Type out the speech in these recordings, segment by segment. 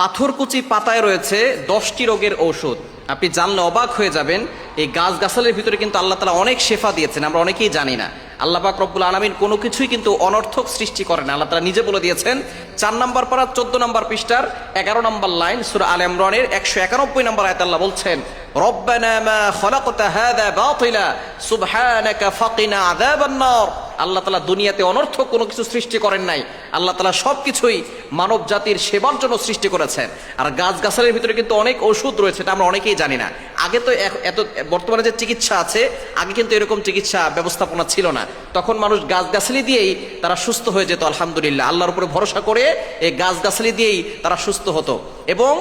পাথরকুচি পাতায় রয়েছে দশটি রোগের ঔষধ। আপনি জানলে অবাক হয়ে যাবেন, এই গাছ গাছালের ভিতরে কিন্তু আল্লাহ তালা অনেক শেফা দিয়েছেন, আমরা অনেকেই জানি না। আল্লাহ পাক রব্বুল আলমিন কোনো কিছুই কিন্তু অনর্থক সৃষ্টি করেন আল্লাহ তালা নিজে বলে দিয়েছেন, চার নম্বর পাড়া, চোদ্দ নম্বর পৃষ্ঠার, এগারো নম্বর লাইন, সুরা আল ইমরানের একশো একানব্বই নম্বর আয়াত আল্লাহ বলছেন, রব্বানা মা খলাকতা হাদা বাতিলা, সুবহানাকা ফাকিনা আযাবান নার। আল্লাহ তালা দুনিয়াতে অনর্থক কোনো কিছু সৃষ্টি করেন নাই। আল্লাহ তালা সব কিছুই মানব জাতির সেবার জন্য সৃষ্টি করেছেন। আর গাছ গাছালের ভিতরে কিন্তু অনেক ওষুধ রয়েছে, এটা আমরা অনেকেই জানি না। আগে তো এত বর্তমানে যে চিকিৎসা আছে, আগে কিন্তু এরকম চিকিৎসা ব্যবস্থাপনা ছিল না। তখন মানুষ গাছ গাছালি দিয়েই তারা সুস্থ হয়ে যেত, আলহামদুলিল্লাহ। আল্লাহর উপরে ভরসা করে এই গাছ গাছালি দিয়েই তারা সুস্থ হতো। এবং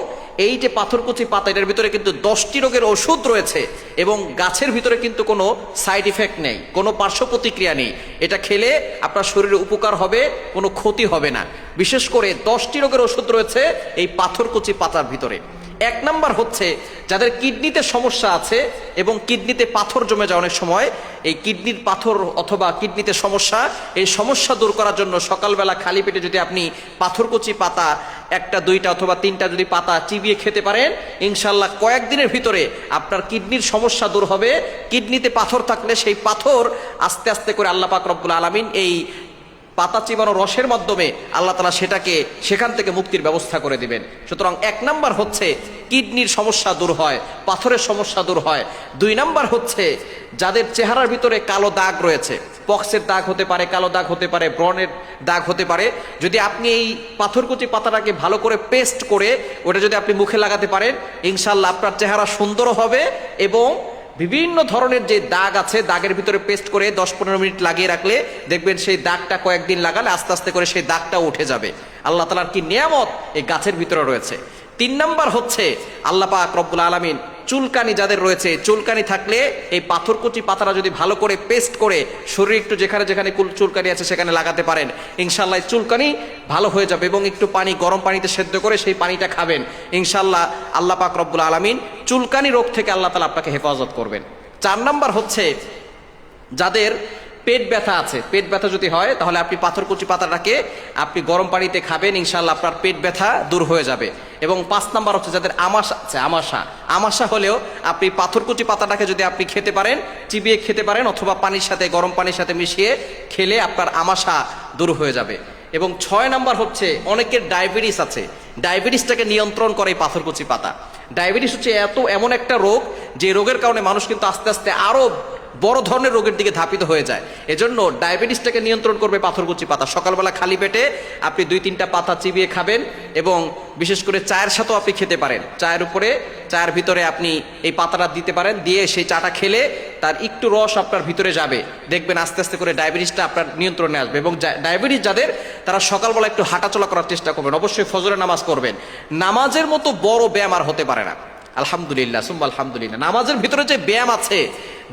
এই যে পাথরকুচি পাতা, এটার ভিতরে কিন্তু দশটি রোগের ওষুধ রয়েছে এবং গাছের ভিতরে কিন্তু কোনো সাইড ইফেক্ট নেই, কোনো পার্শ্ব প্রতিক্রিয়া নেই। এটা খেলে আপনার শরীরে উপকার হবে, কোনো ক্ষতি হবে না। বিশেষ করে দশটি রোগের ওষুধ রয়েছে এই পাথরকুচি পাতার ভিতরে। এক নাম্বার হচ্ছে যাদের কিডনিতে সমস্যা আছে এবং কিডনিতে পাথর জমে যায় অনেক সময়, এই কিডনির পাথর অথবা কিডনিতে সমস্যা, এই সমস্যা দূর করার জন্য সকালবেলা খালি পেটে যদি আপনি পাথরকুচি পাতা একটা, দুইটা অথবা তিনটা যদি পাতা চিবিয়ে খেতে পারেন ইনশাল্লাহ কয়েকদিনের ভিতরে আপনার কিডনির সমস্যা দূর হবে। কিডনিতে পাথর থাকলে সেই পাথর আস্তে আস্তে করে আল্লাহ পাক রব্বুল আলমিন এই পাতা চিবানো রসের মাধ্যমে আল্লাহ তালা সেটাকে সেখান থেকে মুক্তির ব্যবস্থা করে দিবেন। সুতরাং এক নাম্বার হচ্ছে কিডনির সমস্যা দূর হয়, পাথরের সমস্যা দূর হয়। দুই নাম্বার হচ্ছে যাদের চেহারার ভিতরে কালো দাগ রয়েছে, পক্সের দাগ হতে পারে, কালো দাগ হতে পারে, ব্রণের দাগ হতে পারে, যদি আপনি এই পাথরকুচি পাতাটাকে ভালো করে পেস্ট করে ওটা যদি আপনি মুখে লাগাতে পারেন ইনশাল্লাহ আপনার চেহারা সুন্দর হবে এবং বিভিন্ন ধরনের যে দাগ আছে, দাগের ভিতরে পেস্ট করে দশ পনেরো মিনিট লাগিয়ে রাখলে দেখবেন সেই দাগটা কয়েকদিন লাগালে আস্তে আস্তে করে সেই দাগটা উঠে যাবে। আল্লাহ তালার কি নিয়ামত এই গাছের ভিতরে রয়েছে। তিন নাম্বার হচ্ছে আল্লাপা পাক রব্বুল আলমিন চুলকানি যাদের রয়েছে, চুলকানি থাকলে এই পাথরকুচি পাতাটা যদি ভালো করে পেস্ট করে শরীর একটু যেখানে যেখানে চুলকানি আছে সেখানে লাগাতে পারেন। ইনশাল্লাহ চুলকানি ভালো হয়ে যাবে এবং একটু পানি, গরম পানিতে সেদ্ধ করে সেই পানিটা খাবেন। ইনশাল্লাহ আল্লাহ পাক রব্বুল আলমিন চুলকানি রোগ থেকে আল্লাহ তালা আপনাকে হেফাজত করবেন। চার নাম্বার হচ্ছে যাদের পেট ব্যথা আছে। পেট ব্যথা যদি হয়, তাহলে আপনি পাথরকুচি পাতাটাকে আপনি গরম পানিতে খাবেন ইনশাল্লাহ আপনার পেট ব্যথা দূর হয়ে যাবে। এবং পাঁচ নাম্বার হচ্ছে যাদের আমাশা আছে, আমাশা। আমাশা হলেও আপনি পাথরকুচি পাতাটাকে যদি আপনি খেতে পারেন, চিবিয়ে খেতে পারেন, অথবা পানির সাথে, গরম পানির সাথে মিশিয়ে খেলে আপনার আমাশা দূর হয়ে যাবে। এবং ছয় নাম্বার হচ্ছে অনেকের ডায়াবেটিস আছে। ডায়াবেটিসটাকে নিয়ন্ত্রণ করে এই পাথরকুচি পাতা। ডায়াবেটিস হচ্ছে এত এমন একটা রোগ, যে রোগের কারণে মানুষ কিন্তু আস্তে আস্তে আরও বড় ধরনের রোগের দিকে ধাপিত হয়ে যায়। এজন্য ডায়াবেটিসটাকে নিয়ন্ত্রণ করবে পাথরকুচি পাতা। সকালবেলা খালি পেটে আপনি দুই তিনটা পাতা চিবিয়ে খাবেন এবং বিশেষ করে চায়ের সাথেও আপনি খেতে পারেন। চায়ের উপরে, চায়ের ভিতরে আপনি এই পাতাটা দিতে পারেন। দিয়ে সেই চাটা খেলে তার একটু রস আপনার ভিতরে যাবে। দেখবেন আস্তে আস্তে করে ডায়াবেটিসটা আপনার নিয়ন্ত্রণে আসবে এবং ডায়াবেটিস যাদের, তারা সকালবেলা একটু হাঁটাচলা করার চেষ্টা করবেন। অবশ্যই ফজরের নামাজ করবেন নামাজের মতো বড় ব্যায়াম আর হতে পারে না। আলহামদুলিল্লাহ সুম্বা আলহামদুলিল্লাহ। নামাজের ভিতরে যে ব্যায়াম আছে,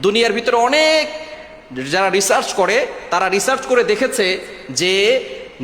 দুনিয়ার ভিতরে অনেক যারা রিসার্চ করে, তারা রিসার্চ করে দেখেছে যে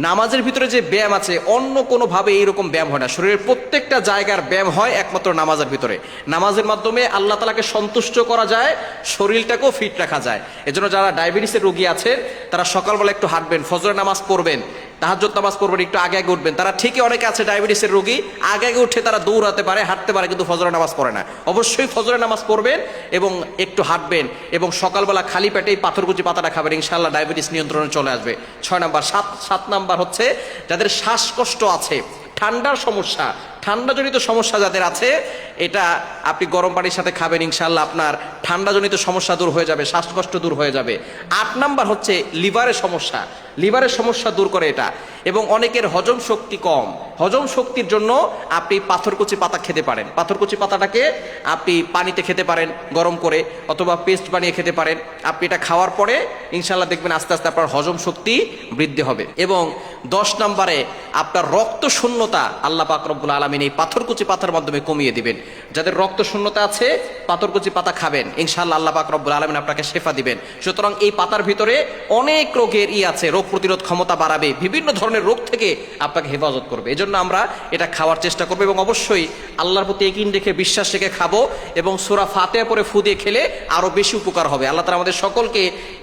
নামাজের ভিতরে যে ব্যায়াম আছে, অন্য কোনোভাবে এইরকম ব্যায়াম হয় না। শরীরের প্রত্যেকটা জায়গার ব্যায়াম হয় একমাত্র নামাজের ভিতরে। নামাজের মাধ্যমে আল্লাহ তালাকে সন্তুষ্ট করা যায়, শরীরটাকেও ফিট রাখা যায়। এজন্য যারা ডায়াবেটিসের রোগী আছেন তারা সকালবেলা একটু হাঁটবেন, ফজরের নামাজ পড়বেন। তাহাজ্জত নামাজ পড়বেন, একটু আগে আগে উঠবেন। তারা ঠিকই অনেকে আছে ডায়াবেটিসের রোগী, আগে আগে উঠে তারা দৌড়াতে পারে, হাঁটতে পারে, কিন্তু ফজরের নামাজ পড়ে না। অবশ্যই ফজরের নামাজ পড়বেন এবং একটু হাঁটবেন এবং সকালবেলা খালি পেটেই পাথরকুচি পাতাটা খাবেন ইনশাল্লাহ ডায়াবেটিস নিয়ন্ত্রণে চলে আসবে। ছয় নাম্বার, সাত সাত নাম্বার হচ্ছে, যাদের শ্বাসকষ্ট আছে, ঠান্ডার সমস্যা ঠান্ডাজনিত সমস্যা যাদের আছে, এটা আপনি গরম পানির সাথে খাবেন ইনশাল্লাহ আপনার ঠান্ডাজনিত সমস্যা দূর হয়ে যাবে, শ্বাসকষ্ট দূর হয়ে যাবে। আট নাম্বার হচ্ছে লিভারের সমস্যা। লিভারের সমস্যা দূর করে এটা। এবং অনেকের হজম শক্তি কম। হজম শক্তির জন্য আপনি পাথরকুচি পাতা খেতে পারেন। পাথরকুচি পাতাটাকে আপনি পানিতে খেতে পারেন, গরম করে, অথবা পেস্ট বানিয়ে খেতে পারেন। আপনি এটা খাওয়ার পরে ইনশাল্লাহ দেখবেন আস্তে আস্তে আপনার হজম শক্তি বৃদ্ধি হবে। এবং দশ নম্বরে, আপনার রক্ত শূন্যতা আল্লাহ পাক রব্বুল আলমিন এই পাথরকুচি পাতার মাধ্যমে কমিয়ে দিবেন। যাদের রক্ত শূন্যতা আছে, পাথরকুচি পাতা খাবেন। ইনশাল্লাহ আল্লাহ পাক রব্বুল আলমিন আপনাকে শেফা দিবেন। সুতরাং এই পাতার ভিতরে অনেক রোগের ই আছে, রোগ প্রতিরোধ ক্ষমতা বাড়াবে, বিভিন্ন ধরনের রোগ থেকে আপনাকে হেফাজত করবে। এজন্য আমরা এটা খাওয়ার চেষ্টা করব এবং অবশ্যই আল্লাহর প্রতি একিন রেখে বিশ্বাস রেখে খাব এবং সোরা ফাতে পরে ফু দিয়ে খেলে আরও বেশি উপকার হবে। আল্লাহ তালা আমাদের সকলকে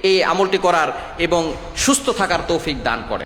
এই আমলটি করার এবং সুস্থ থাকার তৌফিক দান করে